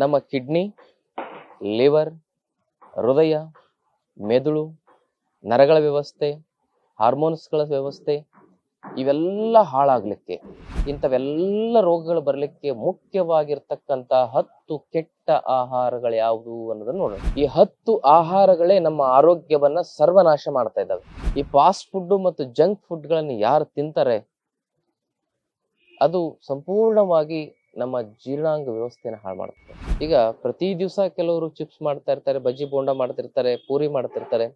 ನಮ್ಮ kidney liver ಹೃದಯ, ಮೆದುಳು, ನರಗಳ ವ್ಯವಸ್ಥೆ ಹಾರ್ಮೋನ್ಸ್ಗಳ ವ್ಯವಸ್ಥೆ, ಇವೆಲ್ಲ ಹಾಳಾಗಲಿಕ್ಕೆ, ಇಂಥವೆಲ್ಲ ರೋಗಗಳು ಬರಲಿಕ್ಕೆ ಮುಖ್ಯವಾಗಿರ್ತಕ್ಕಂಥ ಹತ್ತು ಕೆಟ್ಟ ಆಹಾರಗಳು ಯಾವುದು ಅನ್ನೋದನ್ನ ನೋಡೋಣ. ಈ ಹತ್ತು ಆಹಾರಗಳೇ ನಮ್ಮ ಆರೋಗ್ಯವನ್ನ ಸರ್ವನಾಶ ಮಾಡ್ತಾ ಇದ್ದಾವೆ. ಈ ಫಾಸ್ಟ್ ಫುಡ್ ಮತ್ತು ಜಂಕ್ ಫುಡ್ಗಳನ್ನು ಯಾರು ತಿಂತಾರೆ? ಅದು ಸಂಪೂರ್ಣವಾಗಿ ನಮ್ಮ ಜೀರ್ಣಾಂಗ ವ್ಯವಸ್ಥೆನ ಹಾಳು ಮಾಡುತ್ತೆ. ಈಗ ಪ್ರತಿ ದಿವಸ ಕೆಲವರು ಚಿಪ್ಸ್ ಮಾಡ್ತಾ ಇರ್ತಾರೆ, ಬಜ್ಜಿ ಬೋಂಡ ಮಾಡ್ತಿರ್ತಾರೆ, ಪೂರಿ ಮಾಡ್ತಿರ್ತಾರೆ.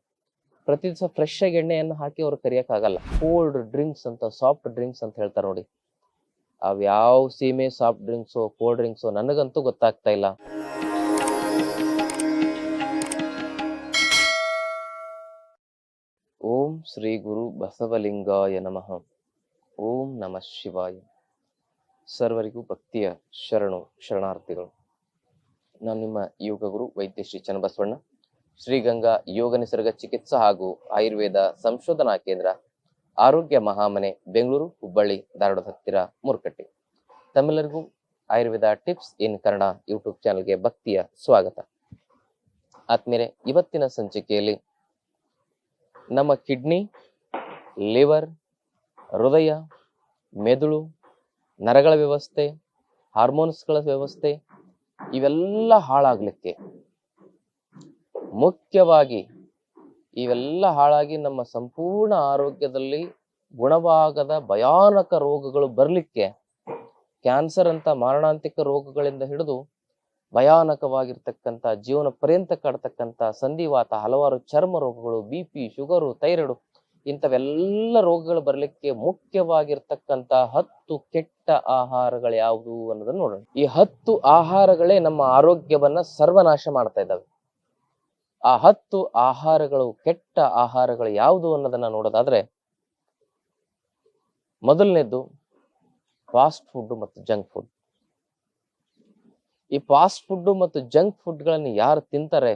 ಪ್ರತಿ ದಿವಸ ಫ್ರೆಶ್ ಆಗಿ ಎಣ್ಣೆಯನ್ನು ಹಾಕಿ ಅವ್ರು ಕರಿಯಕ್ಕಾಗಲ್ಲ. ಕೋಲ್ಡ್ ಡ್ರಿಂಕ್ಸ್ ಅಂತ ಸಾಫ್ಟ್ ಡ್ರಿಂಕ್ಸ್ ಅಂತ ಹೇಳ್ತಾರೆ ನೋಡಿ. ಅವ್ ಯಾವ ಸೀಮೆ ಸಾಫ್ಟ್ ಡ್ರಿಂಕ್ಸು ಕೋಲ್ಡ್ ಡ್ರಿಂಕ್ಸು ನನಗಂತೂ ಗೊತ್ತಾಗ್ತಾ ಇಲ್ಲ. ಓಂ ಶ್ರೀ ಗುರು ಬಸವಲಿಂಗಾಯ ನಮಃ. ಓಂ ನಮಃ ಶಿವಾಯ. ಸರ್ವರಿಗೂ ಭಕ್ತಿಯ ಶರಣು, ಶರಣಾರ್ಥಿಗಳು. ನಾನು ನಿಮ್ಮ ಯೋಗ ಗುರು ವೈದ್ಯ ಶ್ರೀ ಚನ್ನಬಸವಣ್ಣ. ಶ್ರೀಗಂಗಾ ಯೋಗ ನಿಸರ್ಗ ಚಿಕಿತ್ಸಾ ಹಾಗೂ ಆಯುರ್ವೇದ ಸಂಶೋಧನಾ ಕೇಂದ್ರ ಆರೋಗ್ಯ ಮಹಾಮನೆ, ಬೆಂಗಳೂರು, ಹುಬ್ಬಳ್ಳಿ, ಧಾರವಾಡದ ಹತ್ತಿರ ಮೂರ್ಕಟ್ಟಿ. ತಮ್ಮೆಲ್ಲರಿಗೂ Ayurveda tips in Kannada YouTube ಚಾನಲ್ಗೆ ಭಕ್ತಿಯ ಸ್ವಾಗತ. ಆದ್ಮೇಲೆ ಇವತ್ತಿನ ಸಂಚಿಕೆಯಲ್ಲಿ ನಮ್ಮ ಕಿಡ್ನಿ, ಲಿವರ್, ಹೃದಯ, ಮೆದುಳು ನರಗಳ ವ್ಯವಸ್ಥೆ, ಹಾರ್ಮೋನ್ಸ್ಗಳ ವ್ಯವಸ್ಥೆ, ಇವೆಲ್ಲ ಹಾಳಾಗಲಿಕ್ಕೆ. ಮುಖ್ಯವಾಗಿ ಇವೆಲ್ಲ ಹಾಳಾಗಿ ನಮ್ಮ ಸಂಪೂರ್ಣ ಆರೋಗ್ಯದಲ್ಲಿ ಗುಣವಾಗದ ಭಯಾನಕ ರೋಗಗಳು ಬರಲಿಕ್ಕೆ, ಕ್ಯಾನ್ಸರ್ ಅಂತ ಮಾರಣಾಂತಿಕ ರೋಗಗಳಿಂದ ಹಿಡಿದು ಭಯಾನಕವಾಗಿರ್ತಕ್ಕಂಥ, ಜೀವನ ಪರ್ಯಂತ ಕಾಡ್ತಕ್ಕಂಥ, ಸಂಧಿವಾತ, ಹಲವಾರು ಚರ್ಮ ರೋಗಗಳು, ಬಿ ಪಿ, ಶುಗರು, ಥೈರಾಯ್ಡ್ ಇಂಥವೆಲ್ಲ ರೋಗಗಳು ಬರಲಿಕ್ಕೆ ಮುಖ್ಯವಾಗಿರ್ತಕ್ಕಂಥ ಹತ್ತು ಕೆಟ್ಟ ಆಹಾರಗಳು ಯಾವುದು ಅನ್ನೋದನ್ನ ನೋಡೋಣ. ಈ ಹತ್ತು ಆಹಾರಗಳೇ ನಮ್ಮ ಆರೋಗ್ಯವನ್ನ ಸರ್ವನಾಶ ಮಾಡ್ತಾ ಇದ್ದಾವೆ. ಆ ಹತ್ತು ಆಹಾರಗಳು, ಕೆಟ್ಟ ಆಹಾರಗಳು ಯಾವುದು ಅನ್ನೋದನ್ನ ನೋಡೋದಾದ್ರೆ ಮೊದಲನೇದು ಫಾಸ್ಟ್ ಫುಡ್ ಮತ್ತು ಜಂಕ್ ಫುಡ್. ಈ ಫಾಸ್ಟ್ ಫುಡ್ ಮತ್ತು ಜಂಕ್ ಫುಡ್ಗಳನ್ನು ಯಾರು ತಿಂತಾರೆ,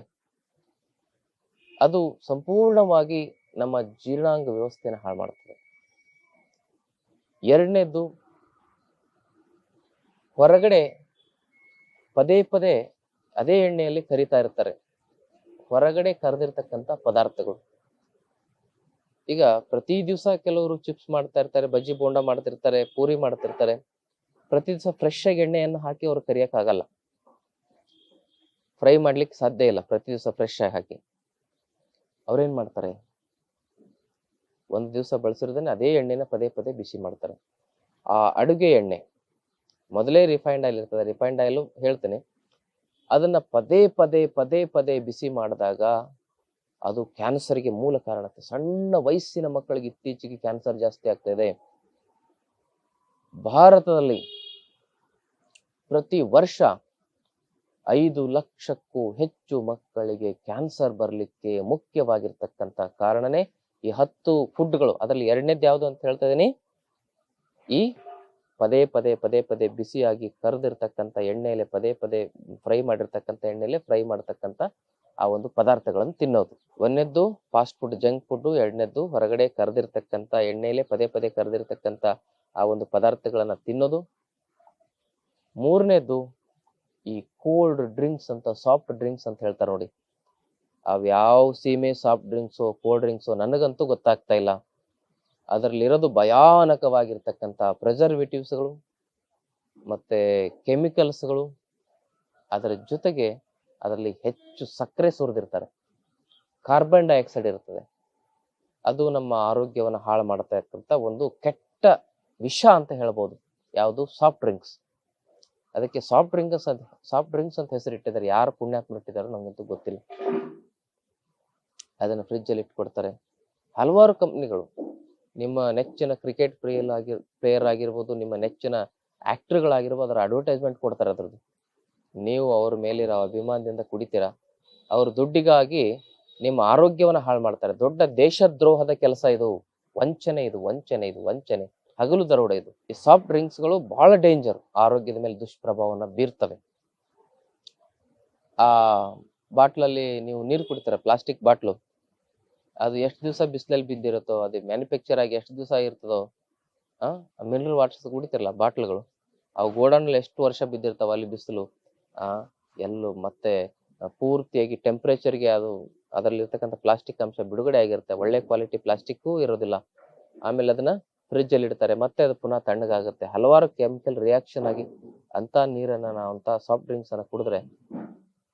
ಅದು ಸಂಪೂರ್ಣವಾಗಿ ನಮ್ಮ ಜೀರ್ಣಾಂಗ ವ್ಯವಸ್ಥೆಯನ್ನು ಹಾಳು ಮಾಡ್ತದೆ. ಎರಡನೇದು ಹೊರಗಡೆ ಪದೇ ಪದೇ ಅದೇ ಎಣ್ಣೆಯಲ್ಲಿ ಕರಿತಾ ಇರ್ತಾರೆ. ಹೊರಗಡೆ ಕರೆದಿರ್ತಕ್ಕಂಥ ಪದಾರ್ಥಗಳು. ಈಗ ಪ್ರತಿ ದಿವಸ ಕೆಲವರು ಚಿಪ್ಸ್ ಮಾಡ್ತಾ ಇರ್ತಾರೆ, ಬಜ್ಜಿ ಬೋಂಡ ಮಾಡ್ತಿರ್ತಾರೆ, ಪೂರಿ ಮಾಡ್ತಿರ್ತಾರೆ. ಪ್ರತಿ ದಿವಸ ಫ್ರೆಶ್ ಆಗಿ ಎಣ್ಣೆಯನ್ನು ಹಾಕಿ ಅವ್ರು ಕರಿಯಕ್ಕಾಗಲ್ಲ. ಫ್ರೈ ಮಾಡ್ಲಿಕ್ಕೆ ಸಾಧ್ಯ ಇಲ್ಲ. ಪ್ರತಿ ದಿವಸ ಫ್ರೆಶ್ ಆಗಿ ಹಾಕಿ. ಅವ್ರೇನ್ ಮಾಡ್ತಾರೆ? ಒಂದು ದಿವಸ ಬಳಸಿರೋದನ್ನ ಅದೇ ಎಣ್ಣೆನ ಪದೇ ಪದೇ ಬಿಸಿ ಮಾಡ್ತಾರೆ. ಆ ಅಡುಗೆ ಎಣ್ಣೆ ಮೊದಲೇ ರಿಫೈನ್ಡ್ ಆಯಿಲ್ ಇರ್ತದೆ. ರಿಫೈನ್ಡ್ ಆಯಿಲ್ ಹೇಳ್ತೇನೆ. ಅದನ್ನ ಪದೇ ಪದೇ ಪದೇ ಪದೇ ಬಿಸಿ ಮಾಡಿದಾಗ ಅದು ಕ್ಯಾನ್ಸರ್ಗೆ ಮೂಲ ಕಾರಣ ಸಣ್ಣ ವಯಸ್ಸಿನ ಮಕ್ಕಳಿಗೆ ಇತ್ತೀಚೆಗೆ ಕ್ಯಾನ್ಸರ್ ಜಾಸ್ತಿ ಆಗ್ತಾ ಇದೆ. ಭಾರತದಲ್ಲಿ ಪ್ರತಿ ವರ್ಷ ಐದು ಲಕ್ಷಕ್ಕೂ ಹೆಚ್ಚು ಮಕ್ಕಳಿಗೆ ಕ್ಯಾನ್ಸರ್ ಬರಲಿಕ್ಕೆ ಮುಖ್ಯವಾಗಿರ್ತಕ್ಕಂಥ ಕಾರಣನೇ ಈ ಹತ್ತು ಫುಡ್ಗಳು, ಅದರಲ್ಲಿ ಎರಡನೇದು ಯಾವುದು ಅಂತ ಹೇಳ್ತಾ ಇದೀನಿ. ಈ ಪದೇ ಪದೇ ಪದೇ ಪದೇ ಬಿಸಿಯಾಗಿ ಕರೆದಿರ್ತಕ್ಕಂಥ ಎಣ್ಣೆಯಲ್ಲೇ ಪದೇ ಪದೇ ಫ್ರೈ ಮಾಡಿರ್ತಕ್ಕಂಥ ಎಣ್ಣೆಯಲ್ಲಿ ಫ್ರೈ ಮಾಡ್ತಕ್ಕಂಥ ಆ ಒಂದು ಪದಾರ್ಥಗಳನ್ನು ತಿನ್ನೋದು. ಒಂದನೇದ್ದು ಫಾಸ್ಟ್ ಫುಡ್, ಜಂಕ್ ಫುಡ್ ಎರಡನೇದ್ದು ಹೊರಗಡೆ ಕರೆದಿರ್ತಕ್ಕಂಥ ಎಣ್ಣೆಯಲ್ಲೇ ಪದೇ ಪದೇ ಕರೆದಿರ್ತಕ್ಕಂಥ ಆ ಒಂದು ಪದಾರ್ಥಗಳನ್ನು ತಿನ್ನೋದು. ಮೂರನೇದ್ದು ಈ ಕೋಲ್ಡ್ ಡ್ರಿಂಕ್ಸ್ ಅಂತ ಸಾಫ್ಟ್ ಡ್ರಿಂಕ್ಸ್ ಅಂತ ಹೇಳ್ತಾರೆ ನೋಡಿ. ಅವ್ ಯಾವ ಸೀಮೆ ಸಾಫ್ಟ್ ಡ್ರಿಂಕ್ಸು ಕೋಲ್ಡ್ ಡ್ರಿಂಕ್ಸು ನನಗಂತೂ ಗೊತ್ತಾಗ್ತಾ ಇಲ್ಲ. ಅದರಲ್ಲಿರೋದು ಭಯಾನಕವಾಗಿರ್ತಕ್ಕಂಥ ಪ್ರಿಸರ್ವೇಟಿವ್ಸ್ಗಳು ಮತ್ತೆ ಕೆಮಿಕಲ್ಸ್ಗಳು ಅದರ ಜೊತೆಗೆ ಅದರಲ್ಲಿ ಹೆಚ್ಚು ಸಕ್ಕರೆ ಸುರಿದಿರ್ತಾರೆ. ಕಾರ್ಬನ್ ಡೈಆಕ್ಸೈಡ್ ಇರ್ತದೆ. ಅದು ನಮ್ಮ ಆರೋಗ್ಯವನ್ನು ಹಾಳು ಮಾಡ್ತಾ ಇರ್ತಂಥ ಒಂದು ಕೆಟ್ಟ ವಿಷ ಅಂತ ಹೇಳ್ಬೋದು. ಯಾವುದು? ಸಾಫ್ಟ್ ಡ್ರಿಂಕ್ಸ್ ಅದಕ್ಕೆ ಸಾಫ್ಟ್ ಡ್ರಿಂಕ್ಸ್ ಅಂತ ಸಾಫ್ಟ್ ಡ್ರಿಂಕ್ಸ್ ಅಂತ ಹೆಸರಿಟ್ಟಿದ್ದಾರೆ. ಯಾರು ಪುಣ್ಯಾತ್ಮ ಇಟ್ಟಿದ್ದಾರೆ ನಮಗಂತೂ ಗೊತ್ತಿಲ್ಲ. ಅದನ್ನ ಫ್ರಿಜ್ಜಲ್ಲಿ ಇಟ್ಕೊಡ್ತಾರೆ. ಹಲವಾರು ಕಂಪ್ನಿಗಳು ನಿಮ್ಮ ನೆಚ್ಚಿನ ಕ್ರಿಕೆಟ್ ಪ್ಲೇಯರ್ ಆಗಿ ಪ್ಲೇಯರ್ ಆಗಿರ್ಬೋದು, ನಿಮ್ಮ ನೆಚ್ಚಿನ ಆಕ್ಟರ್ಗಳಾಗಿರ್ಬೋದು ಅದರ ಅಡ್ವರ್ಟೈಸ್ಮೆಂಟ್ ಕೊಡ್ತಾರೆ ಅದ್ರದ್ದು. ನೀವು ಅವ್ರ ಮೇಲಿರೋ ಅಭಿಮಾನದಿಂದ ಕುಡಿತೀರಾ? ಅವ್ರ ದುಡ್ಡಿಗಾಗಿ ನಿಮ್ಮ ಆರೋಗ್ಯವನ್ನ ಹಾಳು ಮಾಡ್ತಾರೆ. ದೊಡ್ಡ ದೇಶದ್ರೋಹದ ಕೆಲಸ ಇದು. ವಂಚನೆ ಇದು ವಂಚನೆ ಇದು, ವಂಚನೆ. ಹಗಲು ದರೋಡೆ ಇದು. ಈ ಸಾಫ್ಟ್ ಡ್ರಿಂಕ್ಸ್ಗಳು ಬಹಳ ಡೇಂಜರ್ ಆರೋಗ್ಯದ ಮೇಲೆ ದುಷ್ಪ್ರಭಾವವನ್ನು ಬೀರ್ತವೆ. ಆ, ಬಾಟ್ಲಲ್ಲಿ ನೀವು ನೀರು ಕುಡಿತೀರ? Plastic bottle? ಅದು ಎಷ್ಟು ದಿವಸ ಬಿಸಿಲಲ್ಲಿ ಬಿದ್ದಿರುತ್ತೋ, ಅದು ಮ್ಯಾನುಫ್ಯಾಕ್ಚರ್ ಆಗಿ ಎಷ್ಟು ದಿವಸ ಇರ್ತದೋ, ಆ ಮಿನರಲ್ ವಾಟರ್ಸ್ ಕುಡಿತಿರಲ್ಲ, ಬಾಟ್ಲ್ಗಳು. ಅವು ಗೋಡೌನಲ್ಲಿ ಎಷ್ಟು ವರ್ಷ ಬಿದ್ದಿರ್ತಾವ ಅಲ್ಲಿ ಬಿಸಿಲು, ಆ, ಎಲ್ಲೂ ಮತ್ತೆ ಪೂರ್ತಿಯಾಗಿ ಟೆಂಪ್ರೇಚರ್ಗೆ ಅದು, ಅದರಲ್ಲಿರ್ತಕ್ಕಂಥ ಪ್ಲಾಸ್ಟಿಕ್ ಅಂಶ ಬಿಡುಗಡೆ ಆಗಿರುತ್ತೆ. ಒಳ್ಳೆ ಕ್ವಾಲಿಟಿ ಪ್ಲಾಸ್ಟಿಕ್ಕೂ ಇರೋದಿಲ್ಲ. ಆಮೇಲೆ ಅದನ್ನ ಫ್ರಿಜ್ ಅಲ್ಲಿ ಇಡ್ತಾರೆ. ಮತ್ತೆ ಅದು ಪುನಃ ತಣ್ಣಗಾಗುತ್ತೆ. ಹಲವಾರು ಕೆಮಿಕಲ್ ರಿಯಾಕ್ಷನ್ ಆಗಿ ಅಂತ ನೀರನ್ನ ನಾವು ಅಂತ ಸಾಫ್ಟ್ ಡ್ರಿಂಕ್ಸ್ ಅನ್ನ ಕುಡಿದ್ರೆ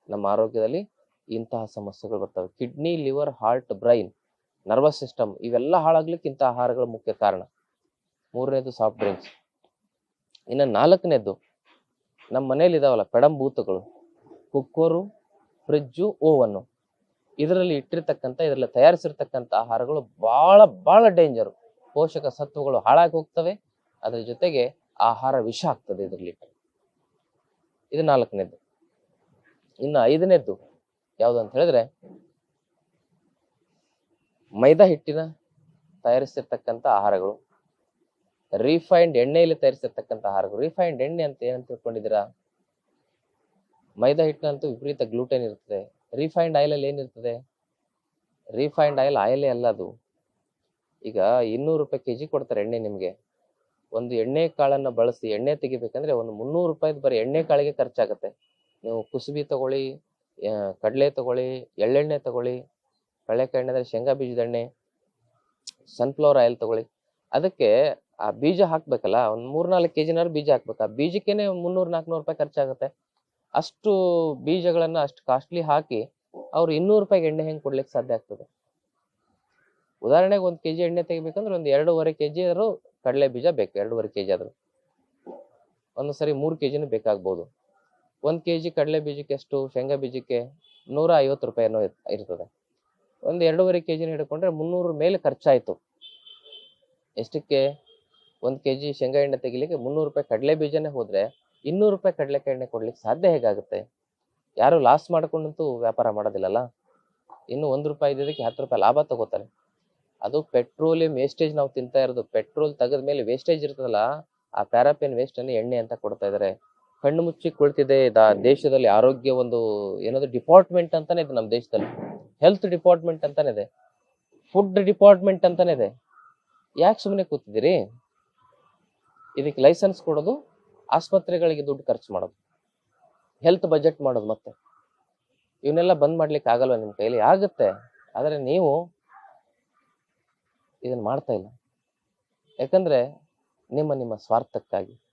ನಮ್ಮ ಆರೋಗ್ಯದಲ್ಲಿ ಇಂತಹ ಸಮಸ್ಯೆಗಳು ಬರ್ತವೆ. Kidney, liver, heart, brain, nervous system ಇವೆಲ್ಲ ಹಾಳಾಗ್ಲಿಕ್ಕೆ ಇಂಥ ಆಹಾರಗಳು ಮುಖ್ಯ ಕಾರಣ. ಮೂರನೇದು ಸಾಫ್ಟ್ ಡ್ರಿಂಕ್ಸ್ ಇನ್ನು ನಾಲ್ಕನೇದು ನಮ್ಮ ಮನೇಲಿ ಇದಾವಲ್ಲ ಪೆಡಂಬೂತಗಳು ಕುಕ್ಕರು, ಫ್ರಿಜ್ಜು ಓವನ್ನು ಇದರಲ್ಲಿ ಇಟ್ಟಿರ್ತಕ್ಕಂಥ, ಇದರಲ್ಲಿ ತಯಾರಿಸಿರ್ತಕ್ಕಂಥ ಆಹಾರಗಳು ಭಾಳ ಭಾಳ ಡೇಂಜರು ಪೋಷಕ ಸತ್ವಗಳು ಹಾಳಾಗಿ ಹೋಗ್ತವೆ. ಅದರ ಜೊತೆಗೆ ಆಹಾರ ವಿಷ ಆಗ್ತದೆ ಇದರಲ್ಲಿ. ಇದು ನಾಲ್ಕನೇದು. ಇನ್ನು ಐದನೇದ್ದು ಯಾವುದು ಅಂತ ಹೇಳಿದ್ರೆ, ಮೈದಾ ಹಿಟ್ಟಿನ ತಯಾರಿಸಿರ್ತಕ್ಕಂಥ ಆಹಾರಗಳು ರಿಫೈನ್ಡ್ ಎಣ್ಣೆಯಲ್ಲಿ ತಯಾರಿಸಿರ್ತಕ್ಕಂಥ ಆಹಾರಗಳು. ರಿಫೈನ್ಡ್ ಎಣ್ಣೆ ಅಂತ ಏನಂತ ತಿಳ್ಕೊಂಡಿದ್ದೀರಾ? ಮೈದಾ ಹಿಟ್ಟಿನಂತೂ ವಿಪರೀತ ಗ್ಲೂಟೆನ್ ಇರ್ತದೆ. ರಿಫೈನ್ಡ್ ಆಯಿಲ್ ಅಲ್ಲಿ ಏನಿರ್ತದೆ? ರಿಫೈನ್ಡ್ ಆಯಿಲ್ ಆಯಿಲೇ ಅಲ್ಲ ಅದು. ಈಗ ಇನ್ನೂರು ರೂಪಾಯಿ ಕೆ ಜಿ ಕೊಡ್ತಾರೆ ಎಣ್ಣೆ ನಿಮಗೆ. ಒಂದು ಎಣ್ಣೆ ಕಾಳನ್ನು ಬಳಸಿ ಎಣ್ಣೆ ತೆಗಿಬೇಕಂದ್ರೆ ಒಂದು ಮುನ್ನೂರು ರೂಪಾಯಿದು ಬರೀ ಎಣ್ಣೆ ಕಾಳಿಗೆ ಖರ್ಚಾಗುತ್ತೆ. ನೀವು ಕುಸುಬಿ ತಗೊಳ್ಳಿ ಕಡಲೆ ತಗೊಳ್ಳಿ, ಎಳ್ಳೆಣ್ಣೆ ತಗೊಳ್ಳಿ ಕಡಲೆಕಾಯಿ ಅಂದ್ರೆ ಶೇಂಗಾ ಬೀಜದ ಎಣ್ಣೆ ಸನ್ಫ್ಲವರ್ ಆಯಿಲ್ ತಗೊಳ್ಳಿ. ಅದಕ್ಕೆ ಆ ಬೀಜ ಹಾಕ್ಬೇಕಲ್ಲ, ಒಂದು ಮೂರ್ನಾಲ್ಕು ಕೆ ಜಿನಾರು ಬೀಜ ಹಾಕ್ಬೇಕು. ಆ ಬೀಜಕ್ಕೇನೆ ಮುನ್ನೂರು ನಾಲ್ಕುನೂರು ರೂಪಾಯಿ ಖರ್ಚಾಗುತ್ತೆ. ಅಷ್ಟು ಬೀಜಗಳನ್ನ ಅಷ್ಟು ಕಾಸ್ಟ್ಲಿ ಹಾಕಿ ಅವ್ರು ಇನ್ನೂರು ರೂಪಾಯಿಗೆ ಎಣ್ಣೆ ಹೆಂಗೆ ಕೊಡ್ಲಿಕ್ಕೆ ಸಾಧ್ಯ ಆಗ್ತದೆ? ಉದಾಹರಣೆಗೆ ಒಂದು ಕೆಜಿ ಎಣ್ಣೆ ತೆಗಿಬೇಕಂದ್ರೆ ಒಂದು ಎರಡೂವರೆ ಕೆಜಿ ಆದ್ರೂ ಕಡಲೆ ಬೀಜ ಬೇಕು, ಎರಡೂವರೆ ಕೆಜಿ ಆದ್ರೂ. ಒಂದು ಸರಿ ಮೂರು ಕೆಜಿನೂ ಬೇಕಾಗ್ಬೋದು. ಒಂದು ಕೆಜಿ ಕಡಲೆ ಬೀಜಕ್ಕೆ ಎಷ್ಟು, ಶೇಂಗಾ ಬೀಜಕ್ಕೆ ನೂರ ಐವತ್ತು ರೂಪಾಯಿ ಏನೋ ಇರ್- ಇರ್ತದೆ. ಒಂದು ಎರಡೂವರೆ ಕೆಜಿನ ಹಿಡ್ಕೊಂಡ್ರೆ ಮುನ್ನೂರ ಮೇಲೆ ಖರ್ಚಾಯಿತು. ಎಷ್ಟಕ್ಕೆ? ಒಂದು ಕೆಜಿ ಶೇಂಗಾ ಎಣ್ಣೆ ತೆಗಿಲಿಕ್ಕೆ ಮುನ್ನೂರು ರೂಪಾಯಿ ಕಡಲೆ ಬೀಜನೇ ಹೋದ್ರೆ ಇನ್ನೂರು ರೂಪಾಯಿ ಕಡಲೆಕಾಯಿ ಎಣ್ಣೆ ಕೊಡ್ಲಿಕ್ಕೆ ಸಾಧ್ಯ ಹೇಗಾಗುತ್ತೆ? ಯಾರು ಲಾಸ್ ಮಾಡ್ಕೊಂಡಂತೂ ವ್ಯಾಪಾರ ಮಾಡೋದಿಲ್ಲಲ್ಲ? ಇನ್ನು ಒಂದು ರೂಪಾಯಿ ಇದ್ದಿದ್ದಕ್ಕೆ ಹತ್ತು ರೂಪಾಯಿ ಲಾಭ ತಗೋತಾರೆ. ಅದು ಪೆಟ್ರೋಲಿಯಂ ವೇಸ್ಟೇಜ್ ನಾವು ತಿಂತಾ ಇರೋದು. ಪೆಟ್ರೋಲ್ ತೆಗೆದ ಮೇಲೆ ವೇಸ್ಟೇಜ್ ಇರ್ತದಲ್ಲ, ಆ ಪ್ಯಾರಾಪಿನ್ ವೇಸ್ಟ್ ಅನ್ನು ಎಣ್ಣೆ ಅಂತ ಕೊಡ್ತಾ ಇದಾರೆ. ಕಣ್ಣು ಮುಚ್ಚಿ ಕುಳಿತಿದೆ. ದೇಶದಲ್ಲಿ ಆರೋಗ್ಯ ಒಂದು ಏನದು ಡಿಪಾರ್ಟ್ಮೆಂಟ್ ಅಂತಾನೆ ಇದೆ ನಮ್ಮ ದೇಶದಲ್ಲಿ. ಹೆಲ್ತ್ ಡಿಪಾರ್ಟ್ಮೆಂಟ್ ಅಂತಾನೆ ಇದೆ. ಫುಡ್ ಡಿಪಾರ್ಟ್ಮೆಂಟ್ ಅಂತಾನೆ ಇದೆ. ಯಾಕೆ ಸುಮ್ಮನೆ ಕೂತಿದ್ದೀರಿ? ಇದಕ್ಕೆ ಲೈಸೆನ್ಸ್ ಕೊಡೋದು, ಆಸ್ಪತ್ರೆಗಳಿಗೆ ದುಡ್ಡು ಖರ್ಚು ಮಾಡೋದು. ಹೆಲ್ತ್ ಬಜೆಟ್ ಮಾಡೋದು ಮತ್ತೆ. ಇವನ್ನೆಲ್ಲ ಬಂದ್ ಮಾಡ್ಲಿಕ್ಕೆ ಆಗಲ್ವ ನಿಮ್ ಕೈಲಿ? ಆಗುತ್ತೆ. ಆದರೆ ನೀವು ಇದನ್ನ ಮಾಡ್ತಾ ಇಲ್ಲ. ಯಾಕಂದ್ರೆ ನಿಮ್ಮ ನಿಮ್ಮ ಸ್ವಾರ್ಥಕ್ಕಾಗಿ.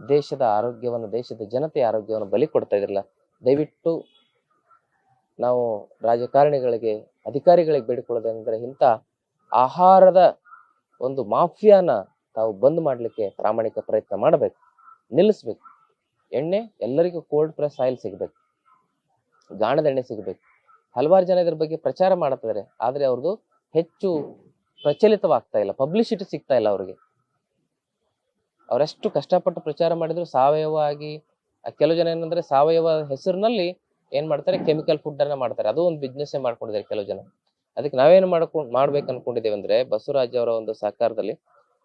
ದೇಶದ ಆರೋಗ್ಯವನ್ನು, ದೇಶದ ಜನತೆಯ ಆರೋಗ್ಯವನ್ನು ಬಲಿ ಕೊಡ್ತಾ ಇದ್ರಲ್ಲ, ದಯವಿಟ್ಟು ನಾವು ರಾಜಕಾರಣಿಗಳಿಗೆ, ಅಧಿಕಾರಿಗಳಿಗೆ ಬೇಡಿಕೊಳ್ಳೋದಂದ್ರೆ ಇಂಥ ಆಹಾರದ ಒಂದು ಮಾಫಿಯಾನ ತಾವು ಬಂದ್ ಮಾಡಲಿಕ್ಕೆ ಪ್ರಾಮಾಣಿಕ ಪ್ರಯತ್ನ ಮಾಡಬೇಕು, ನಿಲ್ಲಿಸ್ಬೇಕು. ಎಣ್ಣೆ, ಎಲ್ಲರಿಗೂ ಕೋಲ್ಡ್ ಪ್ರೆಸ್ ಆಯಿಲ್ ಸಿಗಬೇಕು. ಗಾಣದ ಎಣ್ಣೆ ಸಿಗಬೇಕು. ಹಲವಾರು ಜನ ಇದ್ರ ಬಗ್ಗೆ ಪ್ರಚಾರ ಮಾಡ್ತಿದ್ದಾರೆ ಆದರೆ ಅವ್ರದ್ದು ಹೆಚ್ಚು ಪ್ರಚಲಿತವಾಗ್ತಾ ಇಲ್ಲ ಪಬ್ಲಿಸಿಟಿ ಸಿಗ್ತಾ ಇಲ್ಲ ಅವ್ರಿಗೆ. ಅವರೆಷ್ಟು ಕಷ್ಟಪಟ್ಟು ಪ್ರಚಾರ ಮಾಡಿದ್ರು ಸಾವಯವ ಆಗಿ ಕೆಲವು ಜನ ಏನಂದ್ರೆ ಸಾವಯವ ಹೆಸರಿನಲ್ಲಿ ಏನ್ ಮಾಡ್ತಾರೆ ಕೆಮಿಕಲ್ ಫುಡ್ ಅನ್ನ ಮಾಡ್ತಾರೆ. ಅದು ಒಂದು ಬಿಸ್ನೆಸ್ ಮಾಡ್ಕೊಂಡಿದ್ದಾರೆ ಕೆಲವು ಜನ. ಅದಕ್ಕೆ ನಾವೇನು ಮಾಡ್ಕೊಂಡ್ ಮಾಡ್ಬೇಕು ಅನ್ಕೊಂಡಿದ್ದೇವೆ ಅಂದ್ರೆ ಬಸವರಾಜ್ ಅವರ ಒಂದು ಸಹಕಾರದಲ್ಲಿ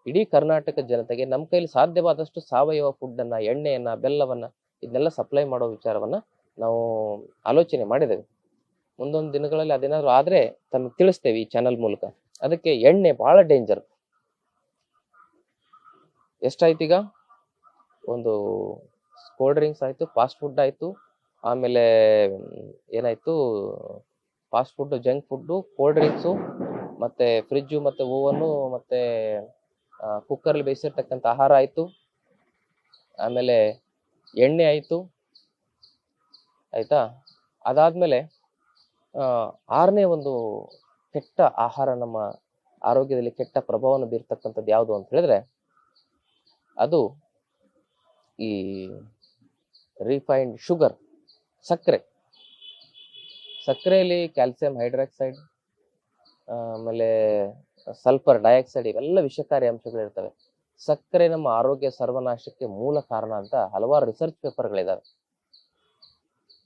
ಇಡೀ ಕರ್ನಾಟಕ ಜನತೆಗೆ ನಮ್ಮ ಕೈಲಿ ಸಾಧ್ಯವಾದಷ್ಟು ಸಾವಯವ ಫುಡ್ ಅನ್ನ, ಎಣ್ಣೆಯನ್ನ, ಬೆಲ್ಲವನ್ನ ಇದನ್ನೆಲ್ಲ ಸಪ್ಲೈ ಮಾಡೋ ವಿಚಾರವನ್ನ ನಾವು ಆಲೋಚನೆ ಮಾಡಿದ್ದೇವೆ. ಮುಂದೊಂದು ದಿನಗಳಲ್ಲಿ ಅದೇನಾದ್ರು ಆದ್ರೆ ತಮಗೆ ತಿಳಿಸ್ತೇವೆ ಈ ಚಾನಲ್ ಮೂಲಕ. ಅದಕ್ಕೆ ಎಣ್ಣೆ ಬಹಳ ಡೇಂಜರ್ ಎಷ್ಟಾಯ್ತು ಈಗ? ಒಂದು ಕೋಲ್ಡ್ ಡ್ರಿಂಕ್ಸ್ ಆಯಿತು ಫಾಸ್ಟ್ ಫುಡ್ ಆಯಿತು, ಆಮೇಲೆ ಏನಾಯಿತು? Fast food junk food cold drinks ಮತ್ತು ಫ್ರಿಜ್ಜು ಮತ್ತು ಓವನ್ನು ಮತ್ತು ಕುಕ್ಕರಲ್ಲಿ ಬೇಯಿಸಿರ್ತಕ್ಕಂಥ ಆಹಾರ ಆಯಿತು. ಆಮೇಲೆ ಎಣ್ಣೆ ಆಯಿತು. ಆಯಿತಾ? ಅದಾದಮೇಲೆ ಆರನೇ ಒಂದು ಕೆಟ್ಟ ಆಹಾರ ನಮ್ಮ ಆರೋಗ್ಯದಲ್ಲಿ ಕೆಟ್ಟ ಪ್ರಭಾವವನ್ನು ಬೀರ್ತಕ್ಕಂಥದ್ದು ಯಾವುದು ಅಂತ ಹೇಳಿದ್ರೆ ಅದು ಈ ರಿಫೈನ್ಡ್ ಶುಗರ್ ಸಕ್ಕರೆ. ಸಕ್ಕರೆಯಲ್ಲಿ ಕ್ಯಾಲ್ಸಿಯಂ ಹೈಡ್ರಾಕ್ಸೈಡ್ ಆಮೇಲೆ ಸಲ್ಫರ್ ಡೈಆಕ್ಸೈಡ್ ಇವೆಲ್ಲ ವಿಷಕಾರಿ ಅಂಶಗಳಿರ್ತವೆ. ಸಕ್ಕರೆ ನಮ್ಮ ಆರೋಗ್ಯ ಸರ್ವನಾಶಕ್ಕೆ ಮೂಲ ಕಾರಣ ಅಂತ ಹಲವಾರು ರಿಸರ್ಚ್ ಪೇಪರ್ಗಳಿದ್ದಾವೆ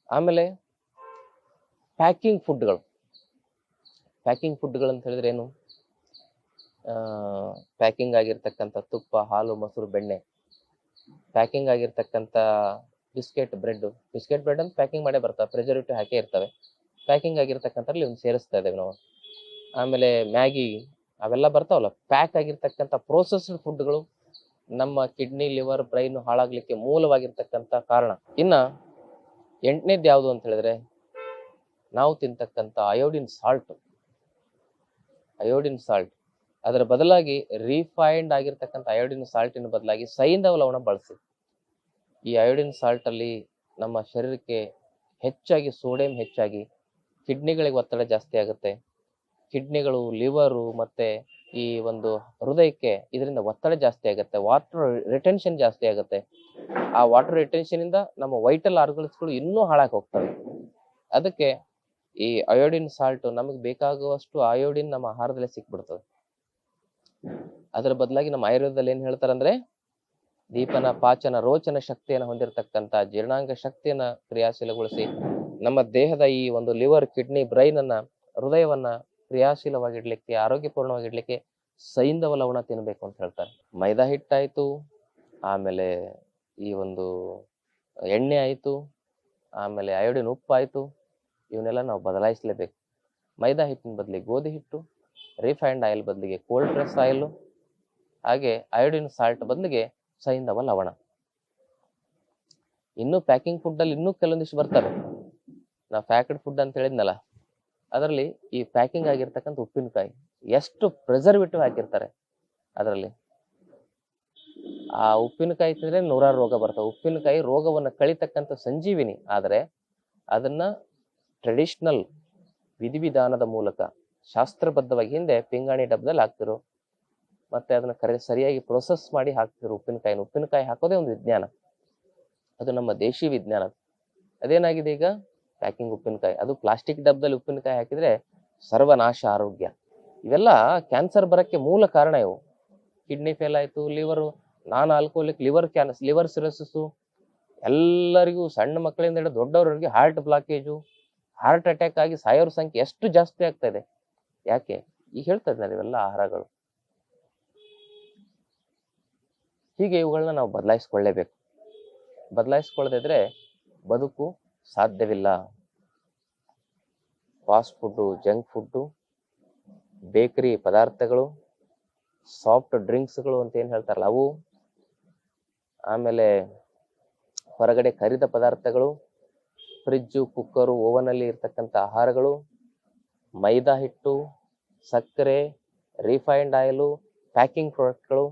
ಆಮೇಲೆ ಪ್ಯಾಕಿಂಗ್ ಫುಡ್ಗಳು ಪ್ಯಾಕಿಂಗ್ ಫುಡ್ಗಳು ಅಂತ ಹೇಳಿದ್ರೆ ಏನು? ಪ್ಯಾಕಿಂಗ್ ಆಗಿರ್ತಕ್ಕಂಥ ತುಪ್ಪ, ಹಾಲು, ಮೊಸರು, ಬೆಣ್ಣೆ. ಪ್ಯಾಕಿಂಗ್ ಆಗಿರ್ತಕ್ಕಂಥ ಬಿಸ್ಕೆಟ್ ಬ್ರೆಡ್. ಬಿಸ್ಕೆಟ್ ಬ್ರೆಡ್ ಅಂತ ಪ್ಯಾಕಿಂಗ್ ಮಾಡೇ ಬರ್ತಾವೆ. ಪ್ರಿಸರ್ವೇಟಿವ್ ಹಾಕೇ ಇರ್ತವೆ. ಪ್ಯಾಕಿಂಗ್ ಆಗಿರ್ತಕ್ಕಂಥಲ್ಲಿ ಇವ್ನ ಸೇರಿಸ್ತಾ ಇದ್ದೇವೆ ನಾವು. ಆಮೇಲೆ ಮ್ಯಾಗಿ ಅವೆಲ್ಲ ಬರ್ತಾವಲ್ಲ? ಪ್ಯಾಕ್ ಆಗಿರ್ತಕ್ಕಂಥ ಪ್ರೋಸೆಸ್ಡ್ ಫುಡ್ಗಳು ನಮ್ಮ ಕಿಡ್ನಿ ಲಿವರ್ ಬ್ರೈನ್ ಹಾಳಾಗ್ಲಿಕ್ಕೆ ಮೂಲವಾಗಿರ್ತಕ್ಕಂಥ ಕಾರಣ. ಇನ್ನ ಎಂಟನೇದು ಯಾವುದು ಅಂತ ಹೇಳಿದ್ರೆ, ನಾವು ತಿಂತಕ್ಕಂಥ ಅಯೋಡಿನ್ ಸಾಲ್ಟ್ ಅಯೋಡಿನ್ ಸಾಲ್ಟ್ ಅದರ ಬದಲಾಗಿ ರಿಫೈನ್ಡ್ ಆಗಿರ್ತಕ್ಕಂಥ ಅಯೋಡಿನ್ ಸಾಲ್ಟಿನ ಬದಲಾಗಿ ಸೈಂಧವ ಲವಣ ಬಳಸಿ. ಈ ಅಯೋಡಿನ್ ಸಾಲ್ಟ್ ಅಲ್ಲಿ ನಮ್ಮ ಶರೀರಕ್ಕೆ ಹೆಚ್ಚಾಗಿ ಸೋಡಿಯಂ ಹೆಚ್ಚಾಗಿ ಕಿಡ್ನಿಗಳಿಗೆ ಒತ್ತಡ ಜಾಸ್ತಿ ಆಗುತ್ತೆ. ಕಿಡ್ನಿಗಳು ಲಿವರು ಮತ್ತೆ ಈ ಒಂದು ಹೃದಯಕ್ಕೆ ಇದರಿಂದ ಒತ್ತಡ ಜಾಸ್ತಿ ಆಗುತ್ತೆ. ವಾಟರ್ ರಿಟೆನ್ಷನ್ ಜಾಸ್ತಿ ಆಗುತ್ತೆ. ಆ ವಾಟರ್ ರಿಟೆನ್ಷನಿಂದ ನಮ್ಮ ವೈಟಲ್ ಆರ್ಗನ್ಸ್ಗಳು ಇನ್ನೂ ಹಾಳಾಗಿ ಹೋಗ್ತವೆ. ಅದಕ್ಕೆ ಈ ಅಯೋಡಿನ್ ಸಾಲ್ಟ್ ನಮಗೆ ಬೇಕಾಗುವಷ್ಟು ಅಯೋಡಿನ್ ನಮ್ಮ ಆಹಾರದಲ್ಲೇ ಸಿಕ್ಬಿಡ್ತದೆ. ಅದರ ಬದಲಾಗಿ ನಮ್ಮ ಆಯುರ್ವೇದದಲ್ಲಿ ಏನ್ ಹೇಳ್ತಾರಂದ್ರೆ ದೀಪನ ಪಾಚನ ರೋಚನ ಶಕ್ತಿಯನ್ನು ಹೊಂದಿರತಕ್ಕಂತ ಜೀರ್ಣಾಂಗ ಶಕ್ತಿಯನ್ನ ಕ್ರಿಯಾಶೀಲಗೊಳಿಸಿ ನಮ್ಮ ದೇಹದ ಈ ಒಂದು ಲಿವರ್, ಕಿಡ್ನಿ, ಬ್ರೈನ್ ಅನ್ನ ಹೃದಯವನ್ನ ಕ್ರಿಯಾಶೀಲವಾಗಿಡ್ಲಿಕ್ಕೆ, ಆರೋಗ್ಯಪೂರ್ಣವಾಗಿಡ್ಲಿಕ್ಕೆ ಸೈಂಧವ ಲವಣ ತಿನ್ಬೇಕು ಅಂತ ಹೇಳ್ತಾರೆ. ಮೈದಾ ಹಿಟ್ಟಾಯ್ತು, ಆಮೇಲೆ ಈ ಒಂದು ಎಣ್ಣೆ ಆಯ್ತು, ಆಮೇಲೆ ಅಯೋಡಿನ್ ಉಪ್ಪು ಆಯ್ತು ಇವನ್ನೆಲ್ಲ ನಾವು ಬದಲಾಯಿಸಲೇಬೇಕು. ಮೈದಾ ಹಿಟ್ಟಿನ ಬದಲಿಗೆ ಗೋಧಿ ಹಿಟ್ಟು ರಿಫೈನ್ಡ್ ಆಯಿಲ್ ಬದಲಿಗೆ ಕೋಲ್ಡ್ ಪ್ರೆಸ್ ಆಯಿಲ್ ಹಾಗೆ ಅಯೋಡಿನ್ ಸಾಲ್ಟ್ ಬದಲಿಗೆ ಸೈಂಧವ ಲವಣ. ಇನ್ನು ಪ್ಯಾಕಿಂಗ್ ಫುಡ್ ಅಲ್ಲಿ ಇನ್ನೂ ಕೆಲವೊಂದಿಷ್ಟು ಬರ್ತವೆ. ನಾ ಪ್ಯಾಕ್ಡ್ ಫುಡ್ ಅಂತ ಹೇಳಿದ್ನಲ್ಲ, ಅದರಲ್ಲಿ ಈ ಪ್ಯಾಕಿಂಗ್ ಆಗಿರ್ತಕ್ಕಂಥ ಉಪ್ಪಿನಕಾಯಿ ಎಷ್ಟು ಪ್ರಿಸರ್ವೇಟಿವ್ ಹಾಕಿರ್ತಾರೆ ಅದರಲ್ಲಿ. ಆ ಉಪ್ಪಿನಕಾಯಿ ತಿಂದ್ರೆ ನೂರಾರು ರೋಗ ಬರ್ತವೆ. ಉಪ್ಪಿನಕಾಯಿ ರೋಗವನ್ನು ಕಳಿತಕ್ಕಂಥ ಸಂಜೀವಿನಿ, ಆದರೆ ಅದನ್ನ ಟ್ರೆಡಿಷನಲ್ ವಿಧಿವಿಧಾನದ ಮೂಲಕ ಶಾಸ್ತ್ರಬದ್ಧವಾಗಿ ಹಿಂದೆ ಪಿಂಗಾಣಿ ಡಬ್ಬದಲ್ಲಿ ಹಾಕ್ತಿರು. ಮತ್ತೆ ಅದನ್ನ ಕರೆ ಸರಿಯಾಗಿ ಪ್ರೊಸೆಸ್ ಮಾಡಿ ಹಾಕ್ತಿರು ಉಪ್ಪಿನಕಾಯಿನ. ಉಪ್ಪಿನಕಾಯಿ ಹಾಕೋದೇ ಒಂದು ವಿಜ್ಞಾನ. ಅದು ನಮ್ಮ ದೇಶಿ ವಿಜ್ಞಾನ. ಅದೇನಾಗಿದೆ ಈಗ? ಪ್ಯಾಕಿಂಗ್ ಉಪ್ಪಿನಕಾಯಿ. ಅದು ಪ್ಲಾಸ್ಟಿಕ್ ಡಬ್ಬದಲ್ಲಿ ಉಪ್ಪಿನಕಾಯಿ ಹಾಕಿದ್ರೆ ಸರ್ವನಾಶ ಆರೋಗ್ಯ. ಇವೆಲ್ಲ ಕ್ಯಾನ್ಸರ್ ಬರಕ್ಕೆ ಮೂಲ ಕಾರಣ ಇವು. ಕಿಡ್ನಿ ಫೇಲ್ ಆಯಿತು liver non alcoholic liver cancer liver cirrhosis ಎಲ್ಲರಿಗೂ ಸಣ್ಣ ಮಕ್ಕಳಿಂದ ಹಿಡಿದು ದೊಡ್ಡವರಿಗೆ ಹಾರ್ಟ್ ಬ್ಲಾಕೇಜು ಹಾರ್ಟ್ ಅಟ್ಯಾಕ್ ಆಗಿ ಸಾಯೋರ ಸಂಖ್ಯೆ ಎಷ್ಟು ಜಾಸ್ತಿ ಆಗ್ತಾ ಇದೆ. ಯಾಕೆ? ಈಗ ಹೇಳ್ತಾ ಇದ್ದಾರೆ ಇವೆಲ್ಲ ಆಹಾರಗಳು. ಹೀಗೆ ಇವುಗಳನ್ನ ನಾವು ಬದಲಾಯಿಸ್ಕೊಳ್ಳೇಬೇಕು. ಬದಲಾಯಿಸ್ಕೊಳ್ಳದಿದ್ರೆ ಬದುಕು ಸಾಧ್ಯವಿಲ್ಲ. Fast food, junk food, bakery ಪದಾರ್ಥಗಳು, ಸಾಫ್ಟ್ ಡ್ರಿಂಕ್ಸ್ಗಳು ಅಂತ ಏನು ಹೇಳ್ತಾರಲ್ಲ ಅವು, ಆಮೇಲೆ ಹೊರಗಡೆ ಕರಿದ ಪದಾರ್ಥಗಳು, ಫ್ರಿಜ್ಜು, ಕುಕ್ಕರು, ಓವನಲ್ಲಿ ಇರ್ತಕ್ಕಂಥ ಆಹಾರಗಳು, ಮೈದಾ ಹಿಟ್ಟು ಸಕ್ಕರೆ ರಿಫೈನ್ಡ್ ಆಯಿಲು ಪ್ಯಾಕಿಂಗ್ ಪ್ರಾಡಕ್ಟ್ಗಳು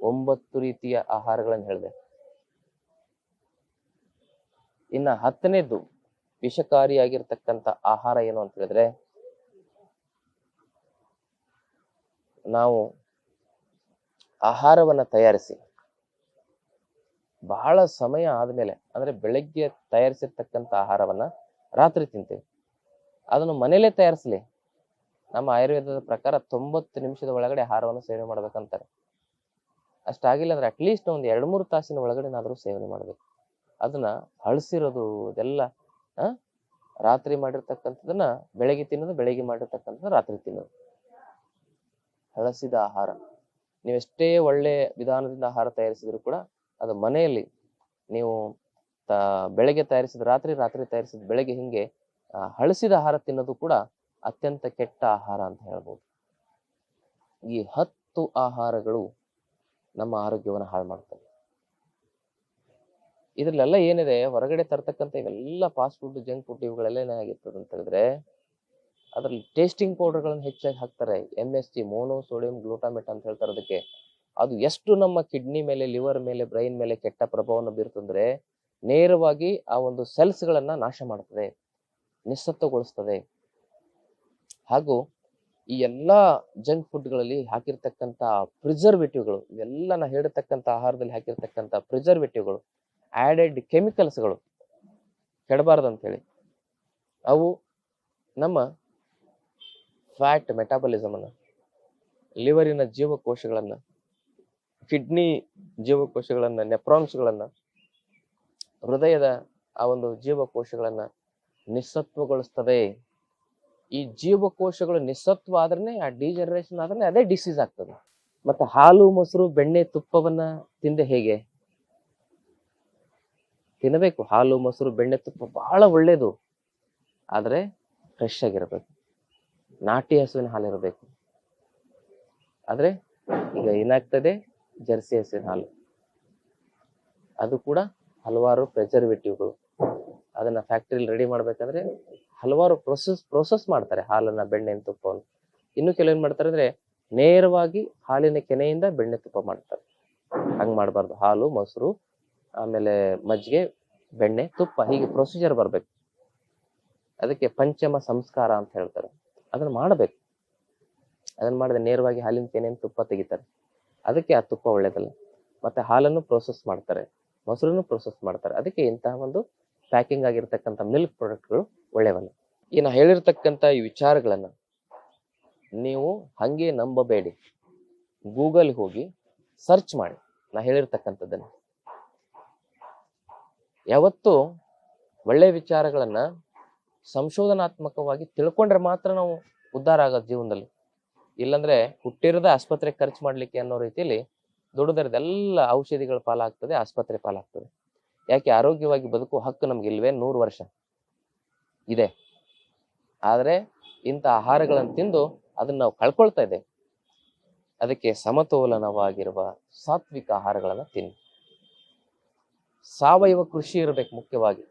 ಒಂಬತ್ತು ರೀತಿಯ ಆಹಾರಗಳನ್ನು ಹೇಳಿದೆ. ಇನ್ನ ಹತ್ತನೇದು, ವಿಷಕಾರಿಯಾಗಿರ್ತಕ್ಕಂಥ ಆಹಾರ ಏನು ಅಂತ ಹೇಳಿದ್ರೆ, ನಾವು ಆಹಾರವನ್ನ ತಯಾರಿಸಿ, ಬಹಳ ಸಮಯ ಆದಮೇಲೆ, ಅಂದ್ರೆ ಬೆಳಗ್ಗೆ ತಯಾರಿಸಿರ್ತಕ್ಕಂಥ ಆಹಾರವನ್ನ ರಾತ್ರಿ ತಿಂತೇವೆ. ಅದನ್ನು ಮನೇಲೆ ತಯಾರಿಸಲಿ. ನಮ್ಮ ಆಯುರ್ವೇದದ ಪ್ರಕಾರ ತೊಂಬತ್ತು ನಿಮಿಷದ ಒಳಗಡೆ ಆಹಾರವನ್ನು ಸೇವನೆ ಮಾಡ್ಬೇಕಂತಾರೆ. ಅಷ್ಟಾಗಿಲ್ಲ ಅಂದ್ರೆ ಅಟ್ಲೀಸ್ಟ್ ಒಂದು ಎರಡು ಮೂರು ತಾಸಿನ ಒಳಗಡೆನಾದರೂ ಸೇವನೆ ಮಾಡ್ಬೇಕು. ಅದನ್ನ ಹಳಸಿರೋದು ಇದೆಲ್ಲ, ಆ, ರಾತ್ರಿ ಮಾಡಿರ್ತಕ್ಕಂಥದನ್ನ ಬೆಳಗ್ಗೆ ತಿನ್ನೋದು, ಬೆಳಗ್ಗೆ ಮಾಡಿರ್ತಕ್ಕಂಥದ್ದು ರಾತ್ರಿ ತಿನ್ನೋದು. ಹಳಸಿದ ಆಹಾರ. ನೀವೆಷ್ಟೇ ಒಳ್ಳೆ ವಿಧಾನದಿಂದ ಆಹಾರ ತಯಾರಿಸಿದ್ರು ಕೂಡ ಅದು ಮನೆಯಲ್ಲಿ ನೀವು ಬೆಳಗ್ಗೆ ತಯಾರಿಸಿದ ರಾತ್ರಿ ರಾತ್ರಿ ತಯಾರಿಸಿದ ಬೆಳಗ್ಗೆ ಹಿಂಗೆ ಹಳಸಿದ ಆಹಾರ ತಿನ್ನೋದು ಕೂಡ ಅತ್ಯಂತ ಕೆಟ್ಟ ಆಹಾರ ಅಂತ ಹೇಳ್ಬೋದು. ಈ ಹತ್ತು ಆಹಾರಗಳು ನಮ್ಮ ಆರೋಗ್ಯವನ್ನು ಹಾಳು ಮಾಡ್ತವೆ. ಇದರಲ್ಲೆಲ್ಲ ಏನಿದೆ, ಹೊರಗಡೆ ತರ್ತಕ್ಕಂಥ ಇವೆಲ್ಲ ಫಾಸ್ಟ್ ಫುಡ್ ಜಂಕ್ ಫುಡ್ ಇವುಗಳೆಲ್ಲ ಏನಾಗಿರ್ತದೆ ಅಂತ ಹೇಳಿದ್ರೆ, ಅದರಲ್ಲಿ ಟೇಸ್ಟಿಂಗ್ ಪೌಡರ್ಗಳನ್ನು ಹೆಚ್ಚಾಗಿ ಹಾಕ್ತಾರೆ. M S T mono sodium glutamate ಅಂತ ಹೇಳ್ತಾರೆ ಅದಕ್ಕೆ. ಅದು ಎಷ್ಟು ನಮ್ಮ ಕಿಡ್ನಿ ಮೇಲೆ ಲಿವರ್ ಮೇಲೆ ಬ್ರೈನ್ ಮೇಲೆ ಕೆಟ್ಟ ಪ್ರಭಾವವನ್ನು ಬೀರ್ತಂದ್ರೆ ನೇರವಾಗಿ ಆ ಒಂದು ಸೆಲ್ಸ್ಗಳನ್ನು ಗಳನ್ನ ನಾಶ ಮಾಡ್ತದೆ. ನಿಸ್ಸತ್ವಗೊಳಿಸ್ತದೆ ಹಾಗೂ ಈ ಎಲ್ಲ ಜಂಕ್ ಫುಡ್ಗಳಲ್ಲಿ ಹಾಕಿರ್ತಕ್ಕಂಥ ಪ್ರಿಸರ್ವೇಟಿವ್ಗಳು ಇವೆಲ್ಲ ನಾ ಹೇಳಿರ್ತಕ್ಕಂಥ ಆಹಾರದಲ್ಲಿ ಹಾಕಿರ್ತಕ್ಕಂಥ ಪ್ರಿಸರ್ವೇಟಿವ್ಗಳು ಆ್ಯಡೆಡ್ ಕೆಮಿಕಲ್ಸ್ಗಳು ಕೆಡಬಾರ್ದು ಅಂತೇಳಿ ಅವು ನಮ್ಮ ಫ್ಯಾಟ್ ಮೆಟಾಬಲಿಸಮನ್ನು ಲಿವರಿನ ಜೀವಕೋಶಗಳನ್ನು ಕಿಡ್ನಿ ಜೀವಕೋಶಗಳನ್ನು ನೆಪ್ರಾನ್ಸ್ಗಳನ್ನು ಹೃದಯದ ಆ ಒಂದು ಜೀವಕೋಶಗಳನ್ನ ನಿಸ್ಸತ್ವಗೊಳಿಸ್ತದೆ ಈ ಜೀವಕೋಶಗಳು ನಿಸ್ಸತ್ವ ಆದ್ರೆ ಆ ಡಿಜನರೇಷನ್ ಆದ್ರೆ ಅದೇ ಡಿಸೀಸ್ ಆಗ್ತದೆ. ಮತ್ತೆ ಹಾಲು, ಮೊಸರು, ಬೆಣ್ಣೆ, ತುಪ್ಪವನ್ನ ತಿಂದೆ ಹೇಗೆ? ತಿನ್ನಬೇಕು. ಹಾಲು, ಮೊಸರು, ಬೆಣ್ಣೆ, ತುಪ್ಪ ಬಹಳ ಒಳ್ಳೇದು. ಆದ್ರೆ ಫ್ರೆಶ್ ಆಗಿರಬೇಕು. ನಾಟಿ ಹಸುವಿನ ಹಾಲು ಇರಬೇಕು. ಆದ್ರೆ ಈಗ ಏನಾಗ್ತದೆ? ಜರ್ಸಿ ಹಸುವಿನ ಹಾಲು. ಅದು ಕೂಡ ಹಲವಾರು ಪ್ರಿಸರ್ವೇಟಿವ್ಗಳು ಅದನ್ನ ಫ್ಯಾಕ್ಟ್ರಿಲಿ ರೆಡಿ ಮಾಡ್ಬೇಕಂದ್ರೆ ಹಲವಾರು ಪ್ರೊಸೆಸ್ ಪ್ರೊಸೆಸ್ ಮಾಡ್ತಾರೆ ಹಾಲನ್ನ ಬೆಣ್ಣೆ ತುಪ್ಪವನ್ನು. ಇನ್ನು ಕೆಲವೇನ್ ಮಾಡ್ತಾರೆ ಅಂದ್ರೆ ನೇರವಾಗಿ ಹಾಲಿನ ಕೆನೆಯಿಂದ ಬೆಣ್ಣೆ ತುಪ್ಪ ಮಾಡ್ತಾರೆ. ಹಂಗ್ ಮಾಡಬಾರ್ದು. ಹಾಲು, ಮೊಸರು, ಆಮೇಲೆ ಮಜ್ಜಿಗೆ, ಬೆಣ್ಣೆ, ತುಪ್ಪ, ಹೀಗೆ ಪ್ರೊಸೀಜರ್ ಬರ್ಬೇಕು. ಅದಕ್ಕೆ ಪಂಚಮ ಸಂಸ್ಕಾರ ಅಂತ ಹೇಳ್ತಾರೆ. ಅದನ್ನ ಮಾಡಬೇಕು. ಅದನ್ನ ಮಾಡಿದ್ರೆ ನೇರವಾಗಿ ಹಾಲಿನ ಕೆನೆಯಿಂದ ತುಪ್ಪ ತೆಗಿತಾರೆ. ಅದಕ್ಕೆ ಆ ತುಪ್ಪ ಒಳ್ಳೇದಲ್ಲ. ಮತ್ತೆ ಹಾಲನ್ನು ಪ್ರೋಸೆಸ್ ಮಾಡ್ತಾರೆ. ಮೊಸರನ್ನು ಪ್ರೊಸೆಸ್ ಮಾಡ್ತಾರೆ. ಅದಕ್ಕೆ ಇಂತಹ ಒಂದು ಪ್ಯಾಕಿಂಗ್ ಆಗಿರ್ತಕ್ಕಂಥ ಮಿಲ್ಕ್ ಪ್ರಾಡಕ್ಟ್ಗಳು ಒಳ್ಳೆಯವಲ್ಲ ನಾ ಹೇಳಿರ್ತಕ್ಕಂಥ ಈ ವಿಚಾರಗಳನ್ನು ನೀವು ಹಾಗೆ ನಂಬಬೇಡಿ. ಗೂಗಲ್ ಹೋಗಿ ಸರ್ಚ್ ಮಾಡಿ. ನಾ ಹೇಳಿರ್ತಕ್ಕಂಥದ್ದನ್ನು. ಯಾವತ್ತು ಒಳ್ಳೆ ವಿಚಾರಗಳನ್ನು ಸಂಶೋಧನಾತ್ಮಕವಾಗಿ ತಿಳ್ಕೊಂಡ್ರೆ ಮಾತ್ರ ನಾವು ಉದ್ಧಾರ ಆಗೋದು ಜೀವನದಲ್ಲಿ. ಇಲ್ಲಾಂದ್ರೆ ಹುಟ್ಟಿರದ ಆಸ್ಪತ್ರೆ ಖರ್ಚು ಮಾಡ್ಲಿಕ್ಕೆ ಅನ್ನೋ ರೀತಿಯಲ್ಲಿ ದುಡಿದರದೆಲ್ಲ ಔಷಧಿಗಳ ಪಾಲಾಗ್ತದೆ, ಆಸ್ಪತ್ರೆ ಪಾಲಾಗ್ತದೆ. ಯಾಕೆ ಆರೋಗ್ಯವಾಗಿ ಬದುಕುವ ಹಕ್ಕು ನಮ್ಗೆ ಇಲ್ವೇ ನೂರು ವರ್ಷ. ಇದೆ. ಆದರೆ ಇಂಥ ಆಹಾರಗಳನ್ನು ತಿಂದು ಅದನ್ನ ನಾವು ಕಳ್ಕೊಳ್ತಾ ಇದೆ ಅದಕ್ಕೆ ಸಮತೋಲನವಾಗಿರುವ ಸಾತ್ವಿಕ ಆಹಾರಗಳನ್ನು ತಿನ್ನಿ. ಸಾವಯವ ಕೃಷಿ ಇರಬೇಕು ಮುಖ್ಯವಾಗಿ.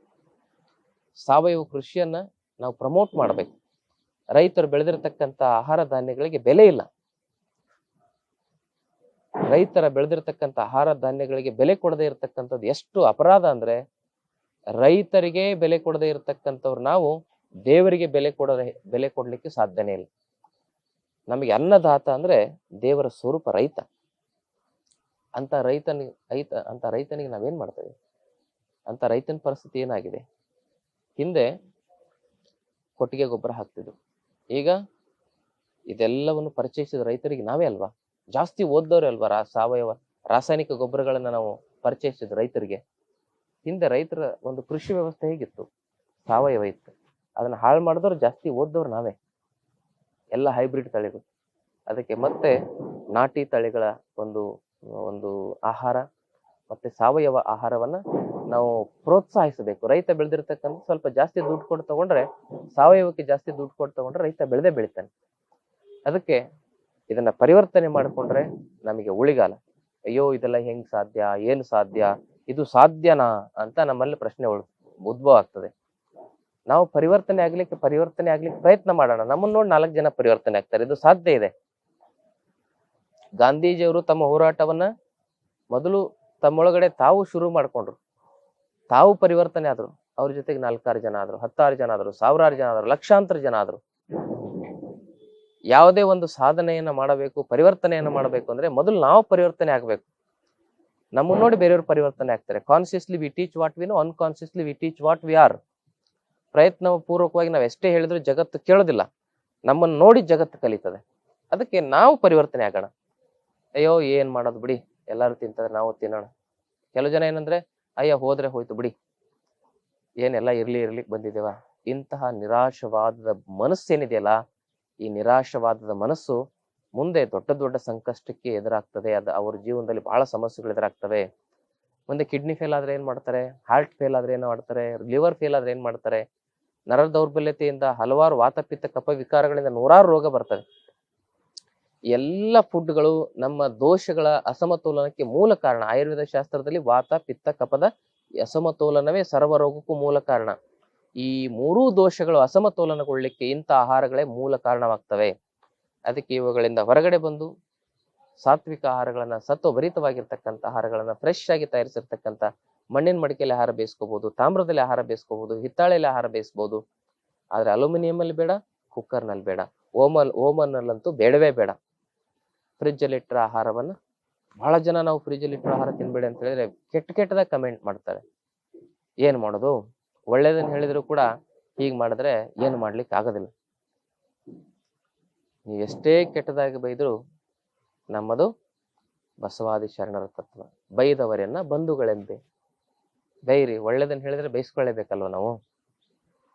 ಸಾವಯವ ಕೃಷಿಯನ್ನು ನಾವು ಪ್ರಮೋಟ್ ಮಾಡಬೇಕು. ರೈತರು ಬೆಳೆದಿರತಕ್ಕಂಥ ಆಹಾರ ಧಾನ್ಯಗಳಿಗೆ ಬೆಲೆ ಇಲ್ಲ. ರೈತರ ಬೆಳೆದಿರ್ತಕ್ಕಂಥ ಆಹಾರ ಧಾನ್ಯಗಳಿಗೆ ಬೆಲೆ ಕೊಡದೇ ಇರತಕ್ಕಂಥದ್ದು ಎಷ್ಟು ಅಪರಾಧ ಅಂದ್ರೆ ರೈತರಿಗೆ ಬೆಲೆ ಕೊಡದೇ ಇರತಕ್ಕಂಥವ್ರು ನಾವು ದೇವರಿಗೆ ಬೆಲೆ ಕೊಡ ಬೆಲೆ ಕೊಡ್ಲಿಕ್ಕೆ ಸಾಧ್ಯನೇ ಇಲ್ಲ. ನಮಗೆ ಅನ್ನದಾತ ಅಂದ್ರೆ ದೇವರ ಸ್ವರೂಪ ರೈತ. ಅಂತ ರೈತನಿಗೆ ರೈತ, ಅಂತ ರೈತನಿಗೆ ನಾವೇನ್ ಮಾಡ್ತೇವೆ? ಅಂತ ರೈತನ ಪರಿಸ್ಥಿತಿ ಏನಾಗಿದೆ? ಹಿಂದೆ ಕೊಟ್ಟಿಗೆ ಗೊಬ್ಬರ ಹಾಕ್ತಿದ್ರು. ಈಗ ಇದೆಲ್ಲವನ್ನು ಪರಿಚಯಿಸಿದ ರೈತರಿಗೆ ನಾವೇ ಅಲ್ವಾ? ಜಾಸ್ತಿ ಓದ್ದವ್ರೆ ಅಲ್ವಾ ರಾ, ಸಾವಯವ ರಾಸಾಯನಿಕ ಗೊಬ್ಬರಗಳನ್ನ ನಾವು ಪರಿಚಯಿಸಿದ ರೈತರಿಗೆ. ಹಿಂದೆ ರೈತರ ಒಂದು ಕೃಷಿ ವ್ಯವಸ್ಥೆ ಹೇಗಿತ್ತು? ಸಾವಯವ ಇತ್ತು. ಅದನ್ನ ಹಾಳು ಮಾಡಿದವ್ರು ಜಾಸ್ತಿ ಓದ್ದವ್ರು ನಾವೇ. ಎಲ್ಲ ಹೈಬ್ರಿಡ್ ತಳಿಗಳು. ಅದಕ್ಕೆ ಮತ್ತೆ ನಾಟಿ ತಳಿಗಳ ಒಂದು ಒಂದು ಆಹಾರ ಮತ್ತೆ ಸಾವಯವ ಆಹಾರವನ್ನ ನಾವು ಪ್ರೋತ್ಸಾಹಿಸಬೇಕು. ರೈತ ಬೆಳೆದಿರ್ತಕ್ಕಂಥ ಸ್ವಲ್ಪ ಜಾಸ್ತಿ ದುಡ್ಡು ಕೊಟ್ಟು ತಗೊಂಡ್ರೆ ಸಾವಯವಕ್ಕೆ ಜಾಸ್ತಿ ದುಡ್ಡು ಕೊಟ್ಟು ತಗೊಂಡ್ರೆ ರೈತ ಬೆಳೆದೇ ಬೆಳಿತಾನೆ. ಅದಕ್ಕೆ ಇದನ್ನ ಪರಿವರ್ತನೆ ಮಾಡಿಕೊಂಡ್ರೆ ನಮಗೆ ಉಳಿಗಾಲ. ಅಯ್ಯೋ, ಇದೆಲ್ಲ ಹೆಂಗ್ ಸಾಧ್ಯ? ಏನು ಸಾಧ್ಯ? ಇದು ಸಾಧ್ಯನಾ ಅಂತ ನಮ್ಮಲ್ಲಿ ಪ್ರಶ್ನೆ ಉದ್ಭವ ಆಗ್ತದೆ ನಾವು ಪರಿವರ್ತನೆ ಆಗ್ಲಿಕ್ಕೆ ಪರಿವರ್ತನೆ ಆಗ್ಲಿಕ್ಕೆ ಪ್ರಯತ್ನ ಮಾಡೋಣ. ನಮ್ಮನ್ನ ನೋಡಿ ನಾಲ್ಕು ಜನ ಪರಿವರ್ತನೆ ಆಗ್ತಾರೆ. ಇದು ಸಾಧ್ಯ ಇದೆ. ಗಾಂಧೀಜಿಯವರು ತಮ್ಮ ಹೋರಾಟವನ್ನ ಮೊದಲು ತಮ್ಮೊಳಗಡೆ ತಾವು ಶುರು ಮಾಡ್ಕೊಂಡ್ರು. ತಾವು ಪರಿವರ್ತನೆ ಆದ್ರು. ಅವ್ರ ಜೊತೆಗೆ ನಾಲ್ಕಾರು ಜನ ಆದ್ರು, ಹತ್ತಾರು ಜನ ಆದ್ರು, ಸಾವಿರಾರು ಜನ ಆದ್ರು, ಲಕ್ಷಾಂತರ ಜನ ಆದ್ರು. ಯಾವುದೇ ಒಂದು ಸಾಧನೆಯನ್ನ ಮಾಡಬೇಕು ಪರಿವರ್ತನೆಯನ್ನ ಮಾಡಬೇಕು ಅಂದ್ರೆ ಮೊದಲು ನಾವು ಪರಿವರ್ತನೆ ಆಗಬೇಕು. ನಮ್ಮನ್ನ ನೋಡಿ ಬೇರೆಯವರು ಪರಿವರ್ತನೆ ಆಗ್ತಾರೆ. Consciously we teach what we know unconsciously we teach what we are ಪ್ರಯತ್ನ ಪೂರ್ವಕವಾಗಿ ನಾವು ಎಷ್ಟೇ ಹೇಳಿದ್ರು ಜಗತ್ತು ಕೇಳೋದಿಲ್ಲ. ನಮ್ಮನ್ನು ನೋಡಿ ಜಗತ್ತು ಕಲಿತದೆ. ಅದಕ್ಕೆ ನಾವು ಪರಿವರ್ತನೆ ಆಗೋಣ. ಅಯ್ಯೋ ಏನ್ ಮಾಡೋದು ಬಿಡಿ? ಎಲ್ಲರೂ ತಿಂತಾರೆ ನಾವು ತಿನ್ನೋಣ. ಕೆಲವು ಜನ ಏನಂದ್ರೆ ಅಯ್ಯ ಹೋದ್ರೆ ಹೋಯ್ತು ಬಿಡಿ. ಏನೆಲ್ಲ ಇರ್ಲಿ ಇರ್ಲಿಕ್ಕೆ ಬಂದಿದ್ದೇವ? ಇಂತಹ ನಿರಾಶವಾದದ ಮನಸ್ಸೇನಿದೆಯಲ್ಲ? ಈ ನಿರಾಶವಾದದ ಮನಸ್ಸು ಮುಂದೆ ದೊಡ್ಡ ದೊಡ್ಡ ಸಂಕಷ್ಟಕ್ಕೆ ಎದುರಾಗ್ತದೆ. ಅದು ಅವ್ರ ಜೀವನದಲ್ಲಿ ಬಹಳ ಸಮಸ್ಯೆಗಳು ಎದುರಾಗ್ತವೆ. ಮುಂದೆ ಕಿಡ್ನಿ ಫೇಲ್ ಆದ್ರೆ ಏನ್ ಮಾಡ್ತಾರೆ? ಹಾರ್ಟ್ ಫೇಲ್ ಆದ್ರೆ ಏನ್ ಮಾಡ್ತಾರೆ? ಲಿವರ್ ಫೇಲ್ ಆದ್ರೆ ಏನ್ ಮಾಡ್ತಾರೆ? ನರ ದೌರ್ಬಲ್ಯತೆಯಿಂದ ಹಲವಾರು ವಾತಪಿತ್ತ ಕಪ ವಿಕಾರಗಳಿಂದ ನೂರಾರು ರೋಗ ಬರ್ತವೆ. ಎಲ್ಲ ಫುಡ್ಗಳು ನಮ್ಮ ದೋಷಗಳ ಅಸಮತೋಲನಕ್ಕೆ ಮೂಲ ಕಾರಣ. ಆಯುರ್ವೇದ ಶಾಸ್ತ್ರದಲ್ಲಿ ವಾತ ಪಿತ್ತ ಕಪದ ಅಸಮತೋಲನವೇ ಸರ್ವ ರೋಗಕ್ಕೂ ಮೂಲ ಕಾರಣ. ಈ ಮೂರೂ ದೋಷಗಳು ಅಸಮತೋಲನಗೊಳ್ಳಿಕ್ಕೆ ಇಂಥ ಆಹಾರಗಳೇ ಮೂಲ ಕಾರಣವಾಗ್ತವೆ. ಅದಕ್ಕೆ ಇವುಗಳಿಂದ ಹೊರಗಡೆ ಬಂದು ಸಾತ್ವಿಕ ಆಹಾರಗಳನ್ನ ಸತ್ವಭರಿತವಾಗಿರ್ತಕ್ಕಂಥ ಆಹಾರಗಳನ್ನ ಫ್ರೆಶ್ ಆಗಿ ತಯಾರಿಸಿರ್ತಕ್ಕಂಥ ಮಣ್ಣಿನ ಮಡಿಕೆಯಲ್ಲಿ ಆಹಾರ ಬೇಯಿಸ್ಕೋಬಹುದು ತಾಮ್ರದಲ್ಲಿ ಆಹಾರ ಬೇಯಿಸ್ಕೋಬಹುದು ಹಿತ್ತಾಳೆಯಲ್ಲಿ ಆಹಾರ ಬೇಯಿಸ್ಬೋದು. ಆದ್ರೆ ಅಲ್ಯೂಮಿನಿಯಂ ಅಲ್ಲಿ ಬೇಡ, ಕುಕ್ಕರ್ನಲ್ಲಿ ಬೇಡ. ಓಮನ್ ಓಮನ್ ಅಲ್ಲಂತೂ ಬೇಡವೇ ಬೇಡ. ಫ್ರಿಜ್ ಅಲ್ಲಿ ಇಟ್ಟರ ಆಹಾರವನ್ನ ಬಹಳ ಜನ ನಾವು ಫ್ರಿಜ್ ಅಲ್ಲಿ ಆಹಾರ ತಿನ್ಬೇಡಿ ಅಂತ ಹೇಳಿದ್ರೆ ಕೆಟ್ಟ ಕೆಟ್ಟದಾಗ ಕಮೆಂಟ್ ಮಾಡ್ತಾರೆ. ಏನ್ ಮಾಡೋದು? ಒಳ್ಳೇದನ್ನ ಹೇಳಿದ್ರು ಕೂಡ ಹೀಗ್ ಮಾಡಿದ್ರೆ ಏನು ಮಾಡ್ಲಿಕ್ಕೆ ಆಗೋದಿಲ್ಲ. ನೀವು ಎಷ್ಟೇ ಕೆಟ್ಟದಾಗಿ ಬೈದ್ರು ನಮ್ಮದು ಬಸವಾದಿ ಶರಣರ ತತ್ವ. ಬೈದವರನ್ನ ಬಂಧುಗಳೆಂದೆ ಬೈರಿ, ಒಳ್ಳೇದನ್ನ ಹೇಳಿದ್ರೆ ಬೈಸ್ಕೊಳ್ಳೇಬೇಕಲ್ವ ನಾವು?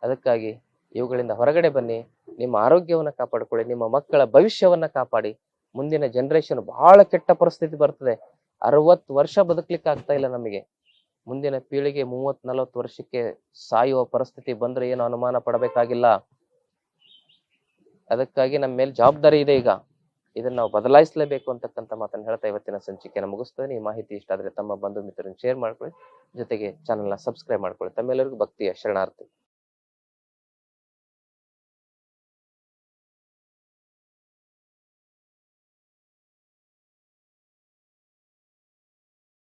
ಅದಕ್ಕಾಗಿ ಇವುಗಳಿಂದ ಹೊರಗಡೆ ಬನ್ನಿ, ನಿಮ್ಮ ಆರೋಗ್ಯವನ್ನ ಕಾಪಾಡಿಕೊಳ್ಳಿ, ನಿಮ್ಮ ಮಕ್ಕಳ ಭವಿಷ್ಯವನ್ನ ಕಾಪಾಡಿ. ಮುಂದಿನ ಜನರೇಷನ್ ಬಹಳ ಕೆಟ್ಟ ಪರಿಸ್ಥಿತಿ ಬರ್ತದೆ. ಅರವತ್ತು ವರ್ಷ ಬದುಕ್ಲಿಕ್ಕೆ ಆಗ್ತಾ ಇಲ್ಲ ನಮಗೆ. ಮುಂದಿನ ಪೀಳಿಗೆ ಮೂವತ್ ನಲವತ್ತು ವರ್ಷಕ್ಕೆ ಸಾಯುವ ಪರಿಸ್ಥಿತಿ ಬಂದ್ರೆ ಏನು ಅನುಮಾನ ಪಡಬೇಕಾಗಿಲ್ಲ. ಅದಕ್ಕಾಗಿ ನಮ್ಮ ಮೇಲೆ ಜವಾಬ್ದಾರಿ ಇದೆ ಈಗ. ಇದನ್ನ ನಾವು ಬದಲಾಯಿಸಲೇಬೇಕು ಅಂತಕ್ಕಂಥ ಮಾತನ್ನು ಹೇಳ್ತಾ ಇವತ್ತಿನ ಸಂಚಿಕೆಯನ್ನು ಮುಗಿಸ್ತೇನೆ. ಈ ಮಾಹಿತಿ ಇಷ್ಟ ಆದ್ರೆ ತಮ್ಮ ಬಂಧು ಮಿತ್ರರನ್ನು ಶೇರ್ ಮಾಡ್ಕೊಳ್ಳಿ. ಜೊತೆಗೆ ಚಾನೆಲ್ನ ಸಬ್ಸ್ಕ್ರೈಬ್ ಮಾಡ್ಕೊಳ್ಳಿ. ತಮ್ಮೆಲ್ಲರಿಗೂ ಭಕ್ತಿಯ ಶರಣಾರ್ಥಿ.